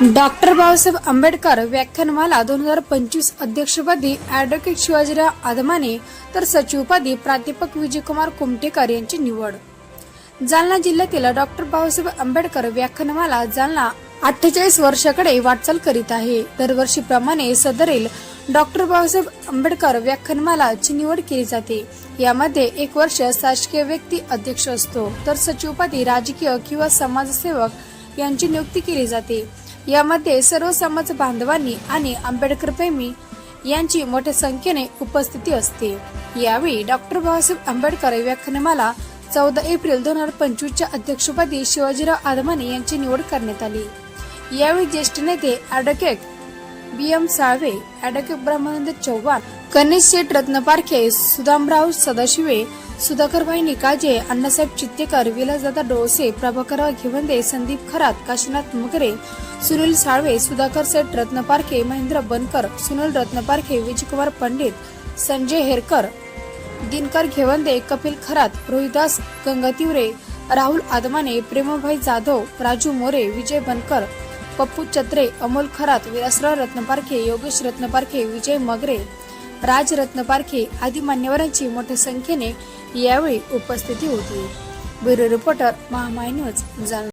Doctor Babasaheb Ambedkar व्याख्यानमाला दोन हजार पंचवीस अध्यक्षपदी अॅडव्होकेट शिवाजीराव आदमाने तर सचिवपदी प्राध्यापक विजयकुमार कुमटेकर यांची निवड. जालना जिल्ह्यातील डॉक्टर बाबासाहेब आंबेडकर व्याख्यानमाला जालना अठ्ठेचाळीस वर्षाकडे वाटचाल करीत आहे. दरवर्षीप्रमाणे सदरील डॉक्टर बाबासाहेब आंबेडकर व्याख्यानमालाची निवड केली जाते. यामध्ये एक वर्ष शासकीय व्यक्ती अध्यक्ष असतो तर सचिवपदी राजकीय किंवा समाजसेवक यांची नियुक्ती केली जाते. यामध्ये सर्व समाज बांधवांनी आणि आंबेडकर प्रेमी यांची मोठ्या संख्येने उपस्थिती असते. यावेळी डॉक्टर बाबासाहेब आंबेडकर व्याख्यानमाला चौदा एप्रिल दोन हजार पंचवीसच्या अध्यक्षपदी शिवाजीराव आदमाने यांची निवड करण्यात आली. यावेळी ज्येष्ठ नेते advocate B M Salve advocate Brahmanand Chavan Kanish Sheth Ratnaparkhe Sudamrao Sadashive Sudhakarbhai Nikaje Annasaheb Chittekar Vilasdada Dolase Prabhakarrao Ghevande Sandeep Kharat Kashinath Magare Sunil Salve Sudhakar Seth Ratnaparkhe Mahendra Bankar Sunil Ratnaparkhe Vijaykumar Pandit Sanjay Herkar Dinkar Ghevande Kapil Kharat Rohidas Gangatiware Rahul Aadmane Prembhai Jadhav Raju More Vijay Bankar Pappu Chatre Amol Kharat Vilasrao Ratnaparkhe Yogesh Ratnaparkhe Vijay Magare Rajratna Parkhe आदी मान्यवरांची मोठ्या संख्येने यावेळी उपस्थिती होती. Bureau reporter Mahamay news Jalna.